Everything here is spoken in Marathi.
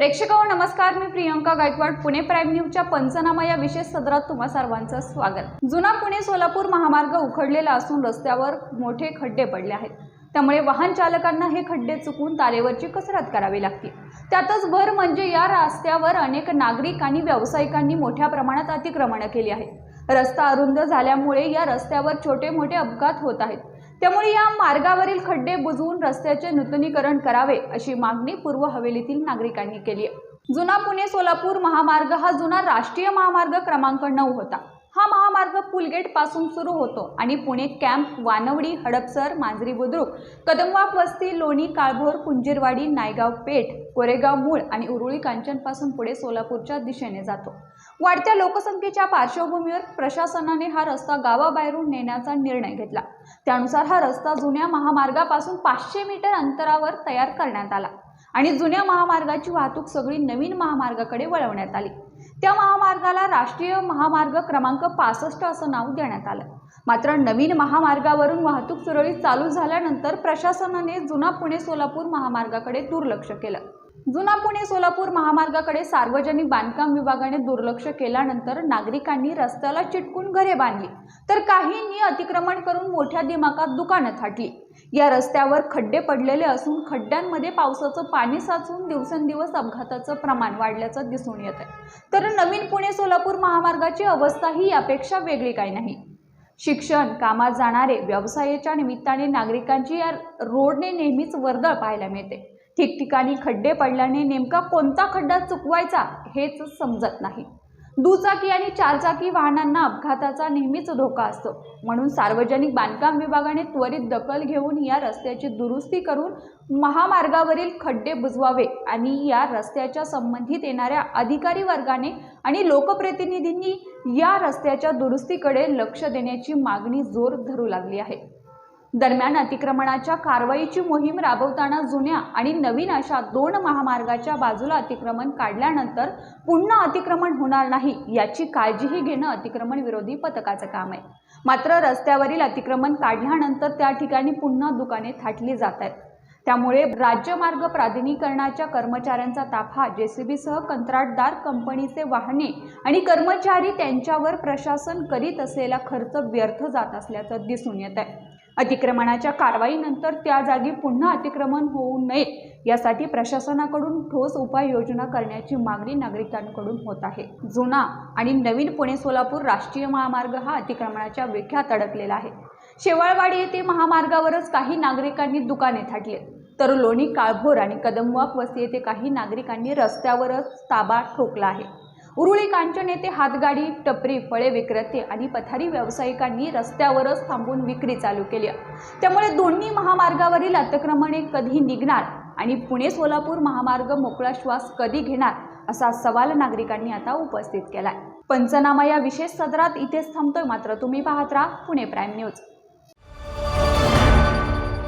प्रेक्षक हो, नमस्कार. मी प्रियंका गायकवाड. पुणे प्राईम न्यूजच्या पंचनामा या विशेष सदरात तुम्हा सर्वांचं स्वागत. जुना पुणे सोलापूर महामार्ग उखडलेला असून रस्त्यावर मोठे खड्डे पडले आहेत. त्यामुळे वाहन चालकांना हे खड्डे चुकून तारेवरची कसरत करावी लागते. त्यातच भर म्हणजे या रस्त्यावर अनेक नागरिक आणि व्यावसायिकांनी मोठ्या प्रमाणात अतिक्रमणं केली आहेत. रस्ता अरुंद झाल्यामुळे या रस्त्यावर छोटे मोठे अपघात होत आहेत. त्यामुळे या मार्गावरील खड्डे बुजवून रस्त्याचे नूतनीकरण करावे अशी मागणी पूर्व हवेलीतील नागरिकांनी केली आहे. जुना पुणे सोलापूर महामार्ग हा जुना राष्ट्रीय महामार्ग क्रमांक नऊ होता. हा महामार्ग पुलगेटपासून सुरू होतो आणि पुणे कॅम्प वानवडी हडपसर मांजरी बुद्रुक कदमवाप वस्ती लोणी काळभोर कुंजीरवाडी नायगाव पेठ कोरेगाव मूळ आणि उरुळी कांचनपासून पुढे सोलापूरच्या दिशेने जातो. वाढत्या लोकसंख्येच्या पार्श्वभूमीवर प्रशासनाने हा रस्ता गावाबाहेरून नेण्याचा निर्णय घेतला. त्यानुसार हा रस्ता जुन्या महामार्गापासून पाचशे मीटर अंतरावर तयार करण्यात आला आणि जुन्या महामार्गाची वाहतूक सगळी नवीन महामार्गाकडे वळवण्यात आली. त्या महामार्गाला राष्ट्रीय महामार्ग क्रमांक पासष्ट असं नाव देण्यात आलं. मात्र नवीन महामार्गावरून वाहतूक सुरळीत चालू झाल्यानंतर प्रशासनाने जुना पुणे सोलापूर महामार्गाकडे दुर्लक्ष केलं. जुना पुणे सोलापूर महामार्गाकडे सार्वजनिक बांधकाम विभागाने दुर्लक्ष केल्यानंतर नागरिकांनी रस्त्याला चिटकून घरे बांधली. तर काहींनी अतिक्रमण करून मोठ्या दिमाकात दुकानं थाटली. या रस्त्यावर खड्डे पडलेले असून खड्ड्यांमध्ये पावसाचं पाणी साचून दिवसेंदिवस अपघाताचं प्रमाण वाढल्याचं दिसून येत आहे तर नवीन पुणे सोलापूर महामार्गाची अवस्था ही यापेक्षा वेगळी काही नाही. शिक्षण कामात जाणारे व्यवसायाच्या निमित्ताने नागरिकांची या रोडने नेहमीच वर्दळ पाहायला मिळते. ठिकठिकाणी खड्डे पडल्याने नेमका कोणता खड्डा चुकवायचा हेच समजत नाही. दुचाकी आणि चारचाकी वाहनांना अपघाताचा नेहमीच धोका असतो. म्हणून सार्वजनिक बांधकाम विभागाने त्वरित दखल घेऊन या रस्त्याची दुरुस्ती करून महामार्गावरील खड्डे बुजवावे आणि या रस्त्याच्या संबंधित येणाऱ्या अधिकारी वर्गाने आणि लोकप्रतिनिधींनी या रस्त्याच्या दुरुस्तीकडे लक्ष देण्याची मागणी जोर धरू लागली आहे. दरम्यान अतिक्रमणाच्या कारवाईची मोहीम राबवताना जुन्या आणि नवीन अशा दोन महामार्गाच्या बाजूला अतिक्रमण काढल्यानंतर पुन्हा अतिक्रमण होणार नाही याची काळजीही घेणं अतिक्रमण विरोधी पथकाचं काम आहे. मात्र रस्त्यावरील अतिक्रमण काढल्यानंतर त्या ठिकाणी पुन्हा दुकाने थाटली जात आहेत. त्यामुळे राज्यमार्ग प्राधिकरणाच्या कर्मचाऱ्यांचा ताफा जेसीबीसह कंत्राटदार कंपनीचे वाहने आणि कर्मचारी त्यांच्यावर प्रशासन करीत असलेला खर्च व्यर्थ जात असल्याचं दिसून येत आहे. अतिक्रमणाच्या कारवाईनंतर त्या जागी पुन्हा अतिक्रमण होऊ नये यासाठी प्रशासनाकडून ठोस उपाययोजना करण्याची मागणी नागरिकांकडून होत आहे. जुना आणि नवीन पुणे सोलापूर राष्ट्रीय महामार्ग हा अतिक्रमणाच्या विख्यात अडकलेला आहे. शेवाळवाडी येथे महामार्गावरच काही नागरिकांनी दुकाने थाटली तर लोणी काळभोर आणि कदमवाक वस्ती येथे काही नागरिकांनी रस्त्यावरच ताबा ठोकला आहे. उरुळी कांचन येथे हातगाडी टपरी फळे विक्रेते आणि पथारी व्यावसायिकांनी रस्त्यावरच थांबून विक्री चालू केली त्यामुळे दोन्ही महामार्गावरील अतिक्रमणे कधी निघणार आणि पुणे सोलापूर महामार्ग मोकळा श्वास कधी घेणार असा सवाल नागरिकांनी आता उपस्थित केलाय. पंचनामा या विशेष सदरात इथेच थांबतोय मात्र तुम्ही पाहत राहा पुणे प्राईम न्यूज.